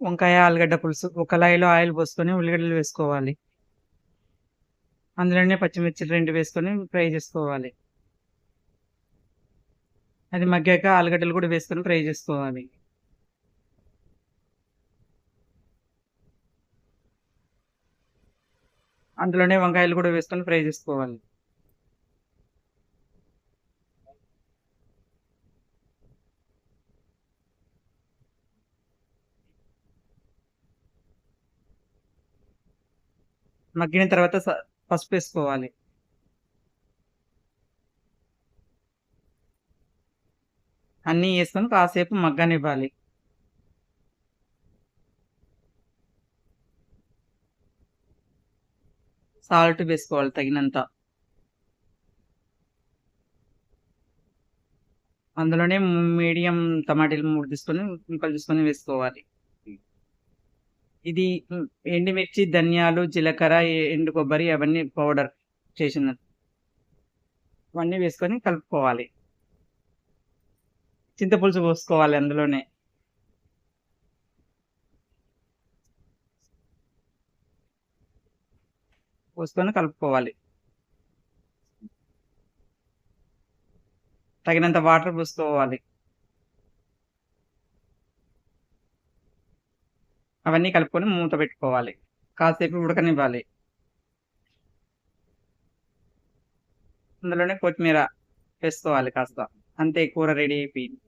వంకాయ ఆలుగడ్డ పులుసు ఒక కళాయిలో ఆయిల్ పోసుకొని ఉల్లిగడ్డలు వేసుకోవాలి. అందులోనే పచ్చిమిర్చి రెండు వేసుకొని ఫ్రై చేసుకోవాలి. అది మగ్గాక ఆలుగడ్డలు కూడా వేసుకొని ఫ్రై చేసుకోవాలి. అందులోనే వంకాయలు కూడా వేసుకొని ఫ్రై చేసుకోవాలి. మగ్గిన తర్వాత పసుపు వేసుకోవాలి. అన్నీ వేసుకొని కాసేపు మగ్గనివ్వాలి. సాల్ట్ వేసుకోవాలి తగినంత. అందులోనే మీడియం టమాటీలు మూడు తీసుకొని ముక్కలు తీసుకొని వేసుకోవాలి. ఇది ఎండుమిర్చి ధనియాలు జీలకర్ర ఎండు కొబ్బరి అవన్నీ పౌడర్ చేసిన అవన్నీ వేసుకొని కలుపుకోవాలి. చింతపులుసు పోసుకోవాలి అందులోనే. పోసుకొని కలుపుకోవాలి. తగినంత వాటర్ పోసుకోవాలి. అవన్నీ కలుపుకొని మూత పెట్టుకోవాలి. కాసేపు ఉడకనివ్వాలి. అందులోనే కొత్తిమీర వేసుకోవాలి కాస్త. అంతే కూర రెడీ అయిపోయింది.